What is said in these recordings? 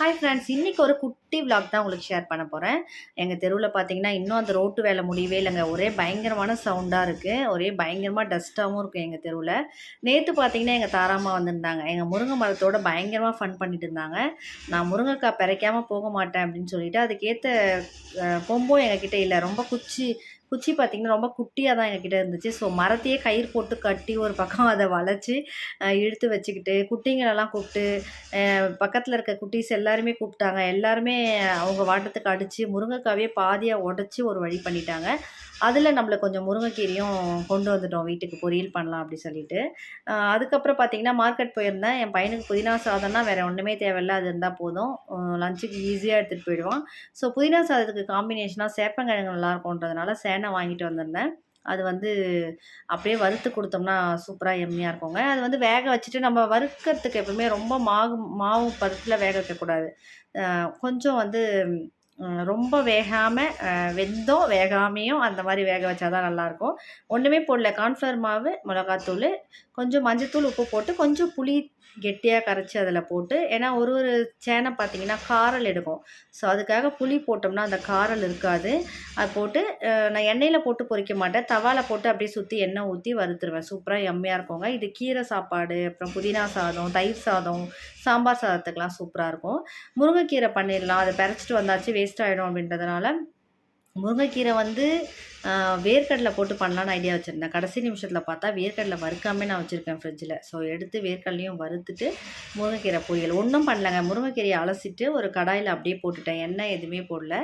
Hi friends இன்றைக்கி ஒரு குட்டி விளாக் தான் உங்களுக்கு ஷேர் பண்ண போகிறேன் எங்கள் தெருவில் பார்த்தீங்கன்னா இன்னும் அந்த ரோட்டு வேலை முடியவே இல்லைங்க. ஒரே பயங்கரமான சவுண்டாக இருக்குது ஒரே பயங்கரமாக டஸ்ட்டாகவும் இருக்குது எங்கள் தெருவில். நேற்று பார்த்தீங்கன்னா எங்கள் தாராமா வந்திருந்தாங்க. எங்கள் முருங்கை மரத்தோட பயங்கரமாக ஃபன் பண்ணிட்டு இருந்தாங்க. நான் முருங்கைக்காய் பிறைக்காமல் போக மாட்டேன் அப்படின்னு சொல்லிட்டு அதுக்கேற்ற கொம்பும் எங்ககிட்ட இல்லை. ரொம்ப குச்சி குச்சி பார்த்திங்கன்னா ரொம்ப குட்டியாக தான் எங்ககிட்ட இருந்துச்சு. ஸோ மரத்தையே கயிறு போட்டு கட்டி ஒரு பக்கம் அதை வளைச்சி இழுத்து வச்சுக்கிட்டு குட்டிங்களெல்லாம் கூப்பிட்டு பக்கத்தில் இருக்க குட்டீஸ் எல்லாருமே கூப்பிட்டாங்க. எல்லாருமே அவங்க வாட்டத்துக்கு அடித்து முருங்கைக்காவே பாதியாக உடச்சி ஒரு வழி பண்ணிட்டாங்க. அதில் நம்மள கொஞ்சம் முருங்கைக்கீரையும் கொண்டு வந்துட்டோம். வீட்டுக்கு பொரியல் பண்ணலாம் அப்படி சொல்லிட்டு. அதுக்கப்புறம் பார்த்தீங்கன்னா மார்க்கெட் போயிருந்தேன். என் பையனுக்கு புதினா சாதம்னா வேறு ஒன்றுமே தேவையில்ல. அது இருந்தால் போதும். லஞ்சுக்கு ஈஸியாக எடுத்துகிட்டு போயிடுவான். ஸோ புதினா சாதத்துக்கு காம்பினேஷனாக சேப்பங்கிழங்கு நல்லாயிருக்குன்றதுனால சேனை வாங்கிட்டு வந்திருந்தேன். அது வந்து அப்படியே வறுத்து கொடுத்தோம்னா சூப்பராக எம்மியாக இருக்குங்க. அது வந்து வேக வச்சுட்டு நம்ம வறுக்கிறதுக்கு எப்பவுமே ரொம்ப மாவு மாவு பருத்தில் வேக வைக்கக்கூடாது. கொஞ்சம் வந்து ரொம்ப வேகாமல் வெந்தும் வேகாமையும் அந்த மாதிரி வேக வச்சா தான் நல்லாயிருக்கும். ஒன்றுமே போடல. கார்ன்ஃப்ளவர் மாவு மிளகாத்தூள் கொஞ்சம் மஞ்சத்தூள் உப்பு போட்டு கொஞ்சம் புளி கெட்டியாக கரைச்சி அதில் போட்டு ஏன்னா ஒரு ஒரு சேனை பார்த்தீங்கன்னா காரல் எடுக்கும். ஸோ அதுக்காக புளி போட்டோம்னா அந்த காரல் இருக்காது. அது போட்டு நான் எண்ணெயில் போட்டு பொரிக்க மாட்டேன். தவால போட்டு அப்படியே சுற்றி எண்ணெய் ஊற்றி வறுத்துருவேன். சூப்பராக எம்மையாக இருக்குங்க. இது கீரை சாப்பாடு அப்புறம் புதினா சாதம் தயிர் சாதம் சாம்பார் சாதத்துக்கெலாம் சூப்பராக இருக்கும். முருங்கைக்கீரை பண்ணிடலாம். அதை பறிச்சிட்டு வந்தாச்சு வேஸ்ட் ஆகிடும் அப்படின்றதுனால முருங்கைக்கீரை வந்து வேர்க்கடலை போட்டு பண்ணலான்னு ஐடியா வச்சுருந்தேன். கடைசி நிமிஷத்தில் பார்த்தா வேர்க்கடலை வறுக்காமே நான் வச்சுருக்கேன் ஃப்ரிட்ஜில் ஸோ எடுத்து வேர்க்கடலையும் வறுத்துட்டு முருங்கைக்கீரை பொரியல். ஒன்றும் பண்ணலங்க. முருங்கைக்கீரையை அலசிட்டு ஒரு கடாயில் அப்படியே போட்டுட்டேன். எண்ணெய் எதுவுமே போடல.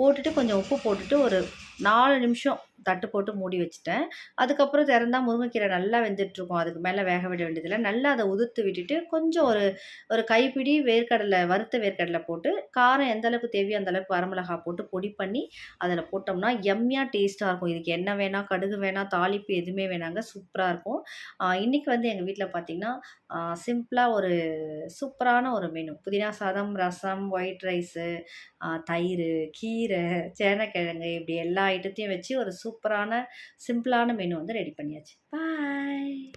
போட்டுட்டு கொஞ்சம் உப்பு போட்டுட்டு ஒரு நாலு நிமிஷம் தட்டு போட்டு மூடி வச்சுட்டேன். அதுக்கப்புறம் திறந்தா முருங்கைக்கீரை நல்லா வெந்துட்டுருக்கும். அதுக்கு மேலே வேக விட வேண்டியதில்லை. நல்லா அதை உதுத்து விட்டுட்டு கொஞ்சம் ஒரு ஒரு கைப்பிடி வேர்க்கடலை வறுத்த வேர்க்கடலை போட்டு காரம் எந்த அளவுக்கு தேவையோ அந்த அளவுக்கு வரமிளகா போட்டு பொடி பண்ணி அதில் போட்டோம்னா எம்மியாக டேஸ்ட்டாக இருக்கும். இதுக்கு என்ன வேணாம் கடுகு வேணால் தாளிப்பு எதுவுமே வேணாங்க. சூப்பராக இருக்கும். இன்றைக்கி இன்னைக்கு வந்து எங்கள் வீட்டில் பார்த்திங்கன்னா சிம்பிளாக ஒரு சூப்பரான ஒரு மெனு. புதினா சாதம் ரசம் ஒயிட் ரைஸு தயிர் கீரை சேனக்கிழங்கு இப்படி எல்லா ஐட்டத்தையும் வச்சு ஒரு சூப் சூப்பரான சிம்பிளான மெனு வந்து ரெடி பண்ணியாச்சு. பாய்